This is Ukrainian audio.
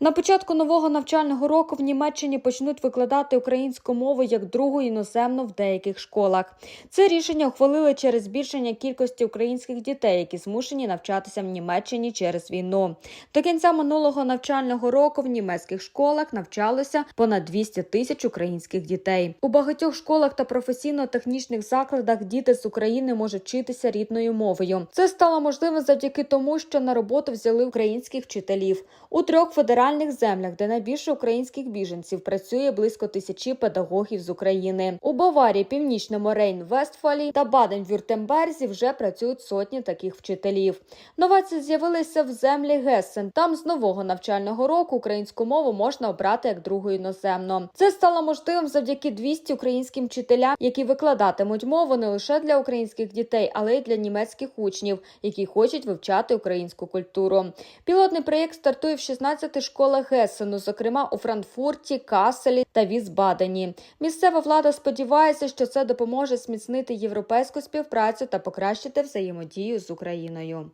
На початку нового навчального року в Німеччині почнуть викладати українську мову як другу іноземну в деяких школах. Це рішення ухвалили через збільшення кількості українських дітей, які змушені навчатися в Німеччині через війну. До кінця минулого навчального року в німецьких школах навчалося понад 200 тисяч українських дітей. У багатьох школах та професійно-технічних закладах діти з України можуть вчитися рідною мовою. Це стало можливим завдяки тому, що на роботу взяли українських вчителів у трьох федеральних землях, де найбільше українських біженців працює близько тисячі педагогів з України. У Баварії, Північному Рейн, Вестфалі та Баден-Вюртемберзі вже працюють сотні таких вчителів. Новації з'явилися в землі Гесен. Там з нового навчального року українську мову можна обрати як другу іноземну. Це стало можливим завдяки 200 українським вчителям, які викладатимуть мову не лише для українських дітей, але й для німецьких учнів, які хочуть вивчати українську культуру. Пілотний проєкт стартує в 16 школах школах Гессену, зокрема у Франкфурті, Каселі та Візбадені. Місцева влада сподівається, що це допоможе зміцнити європейську співпрацю та покращити взаємодію з Україною.